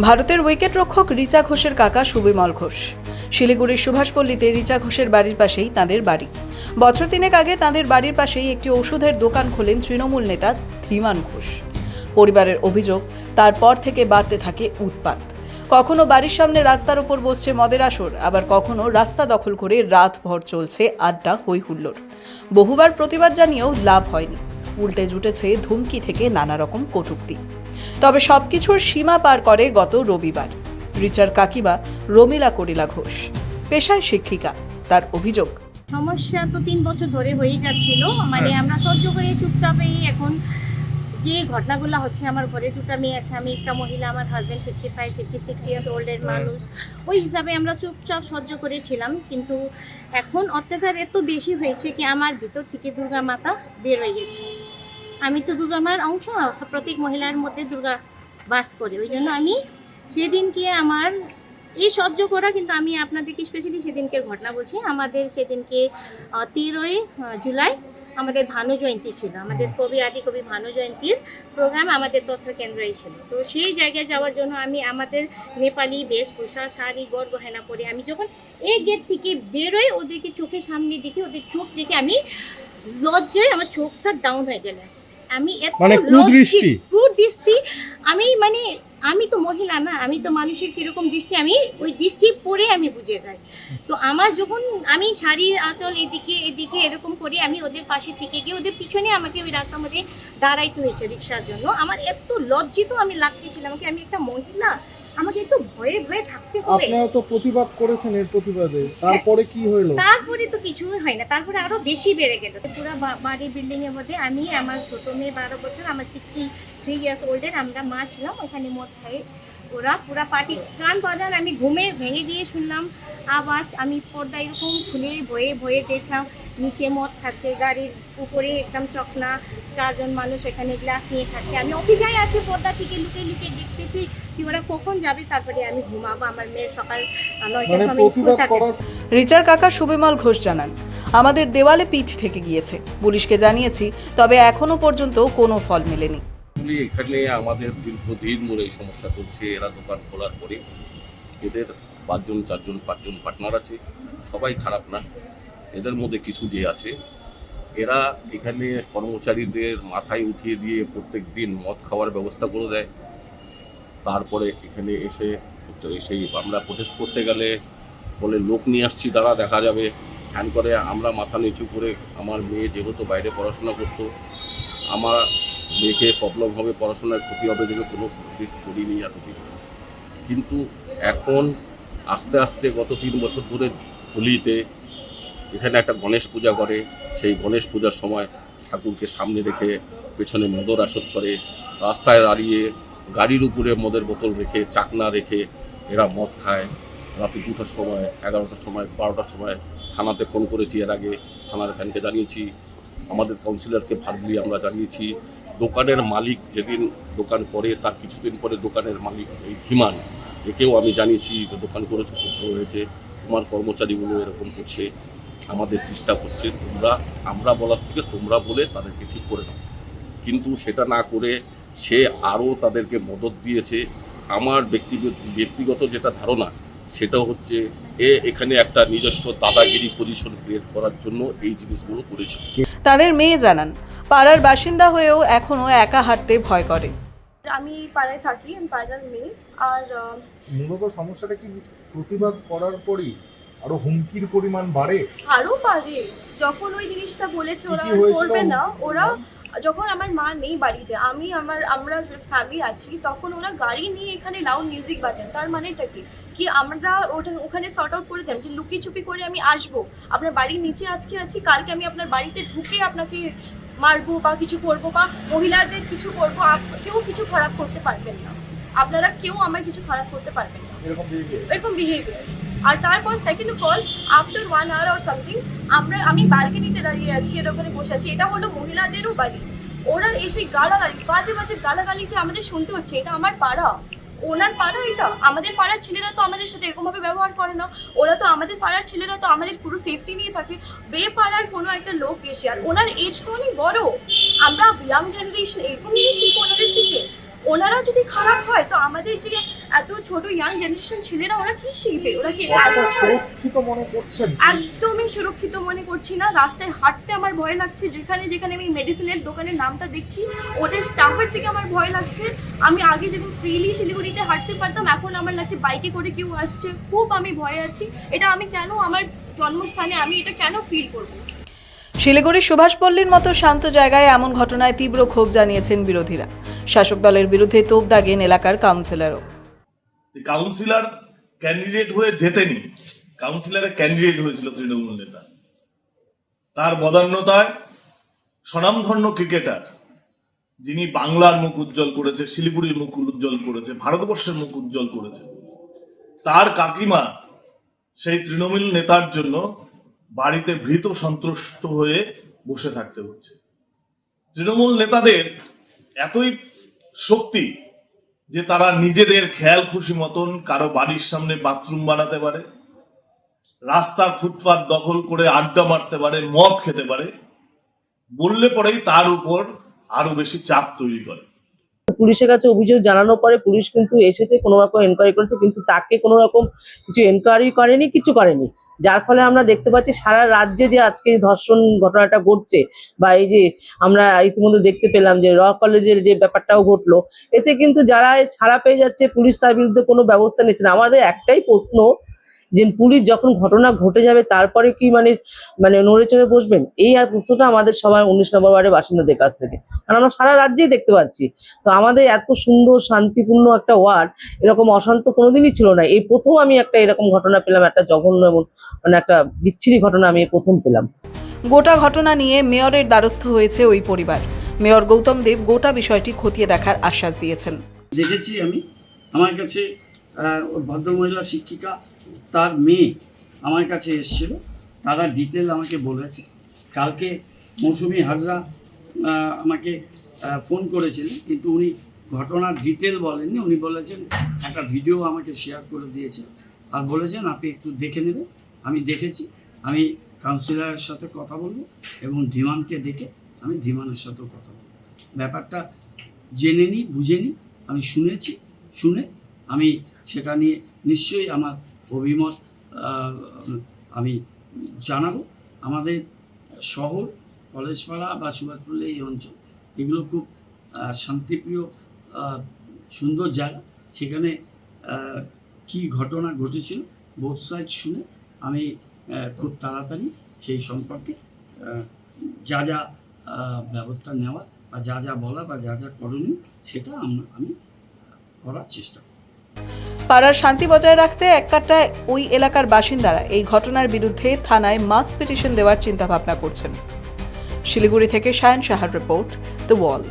ভারতের উইকেট রক্ষক রিচা ঘোষের কাকা সুবিমল ঘোষ। শিলিগুড়ির সুভাষপল্লীতে রিচা ঘোষের বাড়ির পাশেই তাঁদের বাড়ি। বছর তিনেক আগে তাঁদের বাড়ির পাশেই একটি ওষুধের দোকান খোলেন তৃণমূল নেতা ধীমান ঘোষ। পরিবারের অভিযোগ, তারপর থেকে বাড়তে থাকে উৎপাত। কখনো বাড়ির সামনে রাস্তার ওপর বসছে মদের আসর, আবার কখনো রাস্তা দখল করে রাতভর চলছে আড্ডা হই বহুবার প্রতিবাদ জানিয়েও লাভ হয়নি। উল্টে জুটেছে ধুমকি থেকে নানা রকম কটূক্তি। তবে সবকিছুর সীমা পার করে গত রবিবার। রিচার কাকিমা রমিলা করিলা ঘোষ পেশায় শিক্ষিকা তার অভিযোগ। সমস্যা তো তিন বছর ধরে হয়ে যাচ্ছিল মানে আমরা সহ্য করে চুপচাপেই এখন যে ঘটনাগুলো হচ্ছে আমার ঘরে দুটো মেয়ে আছে আমি একটা মহিলা আমার husband fifty five fifty six years ওল্ডের মানুষ। ওই হিসাবে আমরা চুপচাপ সহ্য করেছিলাম কিন্তু এখন অত্যাচার এত বেশি হয়েছে কি আমার ভিতর থেকে দুর্গা মাতা বের হয়ে গেছে। আমি তো দুর্গা মার অংশ, প্রত্যেক মহিলার মধ্যে দুর্গা বাস করে। ওই জন্য আমি সেদিনকে আমার এই সহ্য করা, কিন্তু আমি আপনাদেরকে স্পেশালি সেদিনকের ঘটনা বলছি। আমাদের সেদিনকে তেরোই জুলাই আমাদের ভানু জয়ন্তী ছিল। আমাদের কবি আদি কবি ভানু জয়ন্তীর প্রোগ্রাম আমাদের তথ্য কেন্দ্রে ছিল। তো সেই জায়গায় যাওয়ার জন্য আমি আমাদের নেপালি বেশভূষা শাড়ি গড় গহেনা পরে আমি যখন এই গেট থেকে বেরোই, ওদেরকে চোখের সামনে দেখি, ওদের চোখ দেখে আমি লজ্জায় আমার চোখটা ডাউন হয়ে গেল। আমি এত মানে কুদৃষ্টি? কুদৃষ্টি। আমি মানে আমি তো মহিলা না আমি তো মানুষের কীরকম দৃষ্টি আমি ওই দৃষ্টি পরে আমি বুঝে যাই। তো আমার যখন আমি শাড়ির আঁচল এদিকে এদিকে এরকম করে আমি ওদের পাশে থেকে গিয়ে ওদের পিছনে আমাকে ওই রাস্তার মধ্যে দাঁড়াইতে হয়েছে রিক্সার জন্য। আমার এত লজ্জিত আমি লাগতেছিলাম কি আমি একটা মহিলা? আমাকে একটু ভয়ে ভয়ে থাকতে হবে। আপনারা তো প্রতিবাদ করেছেন এর প্রতিবাদে। তারপরে কি হলো তারপরে তো কিছুই হয় না। তারপরে আরও বেশি বেড়ে গেল। পুরো বা- বাড়ির বিল্ডিং এর মধ্যে আমি আমার ছোট মেয়ে বারো বছর আমার সিক্সটি থ্রি ইয়ার্স ওল্ডের আমরা মা ছিলাম ওখানে মদ খাই ওরা। পুরা পার্টি গান বাজান আমি ঘুমে ভেঙে গিয়ে শুনলাম আওয়াজ। আমি পর্দা এরকম খুলে ভয়ে ভয়ে দেখলাম নিচে মদ খাচ্ছে গাড়ির উপরে একদম চকনা চারজন মানুষ এখানে গ্লাস নিয়ে খাচ্ছে আমি অপেক্ষায় আছি পর্দা থেকে লুকিয়ে লুকিয়ে দেখতেছি কি ওরা কখন যাবে তারপরে আমি ঘুমাবো। আমার মেয়ের সকাল নয়টার মানে সময় স্কুল থাকে। রিচার কাকা সুবিমল ঘোষ জানান আমাদের দেওয়ালে পিঠ থেকে গিয়েছে। পুলিশকে জানিয়েছি তবে এখনও পর্যন্ত কোনো ফল মেলেনি। এখানে আমাদের দীর্ঘদিন ধরে এই সমস্যা চলছে। এরা দোকান খোলার পরে এদের পাঁচজন চারজন পাঁচজন পার্টনার আছে। সবাই খারাপ না। এদের মধ্যে কিছু যে আছে এরা এখানে কর্মচারীদের মাথায় উঠিয়ে দিয়ে প্রত্যেক দিন মদ খাওয়ার ব্যবস্থা করে দেয়। তারপরে এখানে এসে সেই আমরা প্রোটেস্ট করতে গেলে বলে, লোক নিয়ে আসছি তারা দেখা যাবে। হ্যান করে আমরা মাথা নিচু করে আমার মেয়ে যেহেতু বাইরে পড়াশোনা করতো, আমার মেয়েকে প্রবলেম হবে পড়াশোনায় ক্ষতি হবে দেখে কোনো প্রতিশ করিনি এতদিন। কিন্তু এখন আস্তে আস্তে গত তিন বছর ধরে হোলিতে এখানে একটা গণেশ পূজা করে, সেই গণেশ পূজার সময় ঠাকুরকে সামনে রেখে পেছনে মদর আসর চড়ে, রাস্তায় দাঁড়িয়ে গাড়ির উপরে মদের বোতল রেখে, চাকনা রেখে এরা মদ খায়। রাতে দুটার সময়, এগারোটার সময়, বারোটার সময় থানাতে ফোন করেছি এর আগে, থানার ফ্যানকে জানিয়েছি, আমাদের কাউন্সিলরকে ভার্বলি আমরা জানিয়েছি। দোকানের মালিক যেদিন দোকান করে, তার কিছুদিন পরে দোকানের মালিক এই ধীমান, একেও আমি জানিয়েছি দোকান করেছ, খুব হয়েছে, তোমার কর্মচারীগুলো এরকম করছে। আমাদের ডিস্টার্ব হচ্ছে তোমরা আমরা বলার থেকে তোমরা বলে তাদেরকে ঠিক করে দাও কিন্তু সেটা না করে সে আরও তাদেরকে মদত দিয়েছে। আমার ব্যক্তি ব্যক্তিগত যেটা ধারণা সেটা হচ্ছে এ এখানে একটা নিজস্ব দাদাগিরি পজিশন ক্রিয়েট করার জন্য এই জিনিসগুলো করেছে। তাদের মেয়ে জানান পাড়ার বাসিন্দা হয়েও এখনও একা হাঁটতে ভয় করে। আমি পাড়ায় থাকি আমি পাড়ার মেয়ে। আর মূলত সমস্যাটা কি? প্রতিবাদ করার পরই আরও হুমকির পরিমাণ বাড়ে? আরও পারে যখন ওই জিনিসটা বলেছে ওরা করবে না। ওরা যখন আমার মা নেই বাড়িতে আমি আমার আমরা ফ্যামিলি আছি তখন ওরা গাড়ি নিয়ে এখানে লাউড মিউজিক বাজান তার মানেটা কি? কি আমরা ওটা ওখানে সর্ট আউট করে দেন কি লুকিয়ে চুপি করে আমি আসব? আপনার বাড়ির নিচে আজকে আছি কালকে আমি আপনার বাড়িতে ঢুকে আপনাকে মারবো বা কিছু করব বা মহিলাদের কিছু করব কেউ কিছু খারাপ করতে পারবেন না। আপনারা কেউ আমার কিছু খারাপ করতে পারবেন না। এরকম বিহেভিয়ার আর তারপর second of all after one hour or something আমরা, আমি ব্যালকনিতে দাঁড়িয়ে আছি এর ওখানে বসে আছি, এটা হলো মহিলাদেরও বাড়ি। ওরা এসে গালাগালি, বাজে বাজে গালাগালি যে আমাদের শুনতে হচ্ছে, এটা আমার পাড়া। ওনার পাড়া এটা। আমাদের পাড়ার ছেলেরা তো আমাদের সাথে এরকমভাবে ব্যবহার করে না। ওরা তো আমাদের পাড়ার ছেলেরা তো আমাদের পুরো সেফটি নিয়ে থাকে। বে পাড়ার কোনো একটা লোক এসে, আর ওনার এজ তো অনেক বড়। আমরা ইয়াং জেনারেশন এরকম জিনিস শিখব ওনাদের থেকে। ওনারা যদি খারাপ হয় তো আমাদের যে এত ছোট ইয়াং জেনারেশন ছেলেরা ওরা কি শিখবে? ওরা কি সুরক্ষিত মনে করছেন। একদমই সুরক্ষিত মনে করছি না। রাস্তায় হাঁটতে আমার ভয় লাগছে। যেখানে যেখানে আমি মেডিসিনের দোকানের নামটা দেখছি ওদের স্টাফের থেকে আমার ভয় লাগছে। আমি আগে যেমন ফ্রিলি শিলিগুড়িতে হাঁটতে পারতাম এখন আমার লাগছে বাইকে করে কেউ আসছে। খুব আমি ভয়ে আছি। এটা আমি কেন আমার জন্মস্থানে আমি এটা কেন ফিল করব? শিলিগুড়ির সুভাষপল্লীর মতো শান্ত জায়গায় এমন ঘটনায় তীব্র ক্ষোভ জানিয়েছেন বিরোধীরা। শাসক দলের বিরুদ্ধে তোপ দাগেন এলাকার কাউন্সিলরও। কাউন্সিলর ক্যান্ডিডেট হয়ে জেতেনি। কাউন্সিলরে ক্যান্ডিডেট হয়েছিল তৃণমূল নেতা। তার বদান্যতায় স্বনামধন্য ক্রিকেটার যিনি বাংলার মুখ উজ্জ্বল করেছে, শিলিগুড়ির মুখ উজ্জ্বল করেছে, ভারতবর্ষের মুখ উজ্জ্বল করেছে। তার কাকিমা সেই তৃণমূল নেতার জন্য বাড়িতে ভীত সন্ত্রস্ত হয়ে বসে থাকতে হচ্ছে। তৃণমূল নেতাদের এতই শক্তি যে তারা নিজেদের খেয়াল খুশি মতন কারও বাড়ির সামনে বাথরুম বানাতে পারে, রাস্তার ফুটপাত দখল করে আড্ডা মারতে পারে, মদ খেতে পারে, বললে পরেই তার উপর আরও বেশি চাপ তৈরি করে। পুলিশের কাছে অভিযোগ জানানোর পরে পুলিশ কিন্তু এসেছে, কোনো রকম এনকোয়ারি করেছে, কিন্তু তাকে কোনো রকম কিছু এনকোয়ারি করেনি, কিছু করেনি। যার ফলে আমরা দেখতে পাচ্ছি সারা রাজ্যে যে আজকে ধর্ষণ ঘটনাটা ঘটছে বা এই যে আমরা ইতিমধ্যে দেখতে পেলাম যে র কলেজের যে ব্যাপারটাও ঘটলো, এতে কিন্তু যারা ছাড়া পেয়ে যাচ্ছে, পুলিশ তার বিরুদ্ধে কোনো ব্যবস্থা নিচ্ছে না। আমাদের একটাই প্রশ্ন যে পুলিশ যখন ঘটনা ঘটে যাবে তারপরে কি মানে মানে নড়ে চড়ে বসবেন? এই আর প্রশ্নটা আমাদের সবাই উনিশ নম্বর ওয়ার্ডের বাসিন্দাদের কাছ থেকে। কারণ আমরা সারা রাজ্যেই দেখতে পাচ্ছি। তো আমাদের এত সুন্দর শান্তিপূর্ণ একটা ওয়ার্ড এরকম অশান্ত কোনোদিনই ছিল না। এই প্রথম আমি একটা এরকম ঘটনা পেলাম একটা জঘন্য এমন মানে একটা বিচ্ছিরি ঘটনা আমি প্রথম পেলাম। গোটা ঘটনা নিয়ে মেয়রের দ্বারস্থ হয়েছে ওই পরিবার। মেয়র গৌতম দেব গোটা বিষয়টি খতিয়ে দেখার আশ্বাস দিয়েছেন। দেখেছি আমি। আমার কাছে ভদ্রমহিলা শিক্ষিকা, তার মেয়ে আমার কাছে এসেছিল। তারা ডিটেল আমাকে বলেছে। কালকে মৌসুমি হাজরা আমাকে ফোন করেছিলেন কিন্তু উনি ঘটনার ডিটেল বলেননি। উনি বলেছেন, একটা ভিডিও আমাকে শেয়ার করে দিয়েছেন। আর বলেছেন, আপনি একটু দেখে নেবেন আমি দেখেছি। আমি কাউন্সিলরের সাথে কথা বলব এবং ধীমানকে ডেকে আমি ধীমানের সাথেও কথা বলব। ব্যাপারটা জেনে নিই বুঝে নিই আমি শুনেছি, শুনে আমি সেটা নিয়ে নিশ্চয়ই আমার অভিমত আমি জানাব। আমাদের শহর, কলেজপাড়া বা সুভাষপল্লী এই অঞ্চল, এগুলো খুব শান্তিপ্রিয় সুন্দর জায়গা। সেখানে কি ঘটনা ঘটেছিল বোথ সাইড শুনে আমি খুব তাড়াতাড়ি সেই সম্পর্কে যা যা ব্যবস্থা নেওয়া বা যা যা বলা বা যা যা করণীয়, সেটা আমি করার চেষ্টা করব। পাড়ার শান্তি বজায় রাখতে এক কাট্টায় ওই এলাকার বাসিন্দারা এই ঘটনার বিরুদ্ধে থানায় মাস পিটিশন দেওয়ার চিন্তাভাবনা করছেন। শিলিগুড়ি থেকে সায়ন সাহার রিপোর্ট দ্য ওয়াল